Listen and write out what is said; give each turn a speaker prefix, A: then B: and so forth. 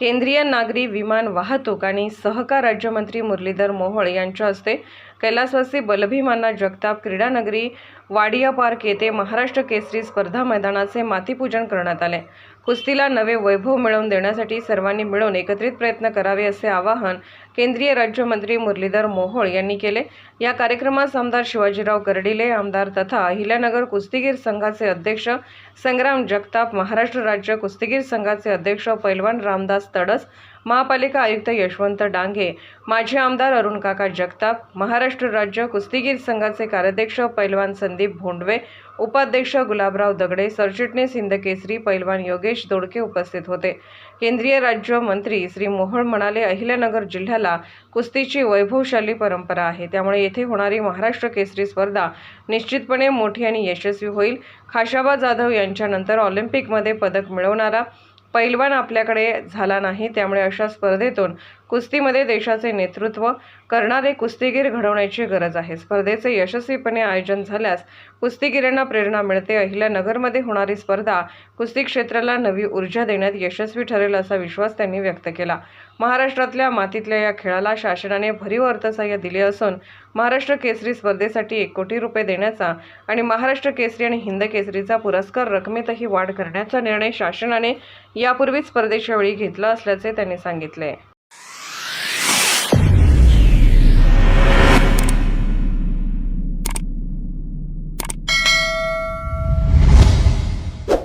A: केंद्रीय नागरी विमान वाहतूक आणि सहकार राज्यमंत्री मुरलीधर मोहोळ यांच्या हस्ते कैलासवासी बलभीमाना जगताप क्रीडानगरी वाडिया पार्क येथे महाराष्ट्र केसरी स्पर्धा मैदानाचे मातीपूजन करण्यात आले. कुस्तीला नवे वैभव मिळवून देण्यासाठी सर्वांनी मिळून एकत्रित प्रयत्न करावे असे आवाहन केंद्रीय राज्यमंत्री मुरलीधर मोहोळ यांनी केले. या कार्यक्रमास आमदार शिवाजीराव कर्डिले आमदार तथा अहिल्यानगर कुस्तीगीर संघाचे अध्यक्ष संग्राम जगताप महाराष्ट्र राज्य कुस्तीगीर संघाचे अध्यक्ष पैलवान रामदास तडस महापालिका आयुक्त यशवंत डांगे माजी आमदार अरुणकाका जगताप महाराष्ट्र राज्य कुस्तीगीर संघाचे कार्याध्यक्ष पैलवान संदीप भोंडवे उपाध्यक्ष गुलाबराव दगडे सरचिटणीस हिंदकेसरी पैलवान योगेश दोडके उपस्थित होते. केंद्रीय राज्यमंत्री श्री मोहोळ म्हणाले अहिल्यानगर जिल्ह्याला कुस्तीची वैभवशाली परंपरा आहे. त्यामुळे येथे होणारी महाराष्ट्र केसरी स्पर्धा निश्चितपणे मोठी आणि यशस्वी होईल. खाशाबा जाधव यांच्यानंतर ऑलिम्पिकमध्ये पदक मिळवणारा पैलवान आपल्याकडे झाला नाही त्यामुळे अशा स्पर्धेतून कुस्तीमध्ये देशाचे नेतृत्व करणारे कुस्तीगीर घडवण्याची गरज आहे. स्पर्धेचे यशस्वीपणे आयोजन झाल्यास कुस्तीगिरांना प्रेरणा मिळते. अहिल्यानगरमध्ये होणारी स्पर्धा कुस्ती क्षेत्राला नवी ऊर्जा देण्यात यशस्वी ठरेल असा विश्वास त्यांनी व्यक्त केला. महाराष्ट्रातल्या मातीतल्या या खेळाला शासनाने भरीव अर्थसहाय्य दिले असून महाराष्ट्र केसरी स्पर्धेसाठी एक कोटी रुपये देण्याचा आणि महाराष्ट्र केसरी आणि हिंद केसरीचा पुरस्कार रकमेतही वाढ करण्याचा निर्णय शासनाने यापूर्वीच परदेशावेळी वेळी घेतला असल्याचे त्यांनी सांगितले.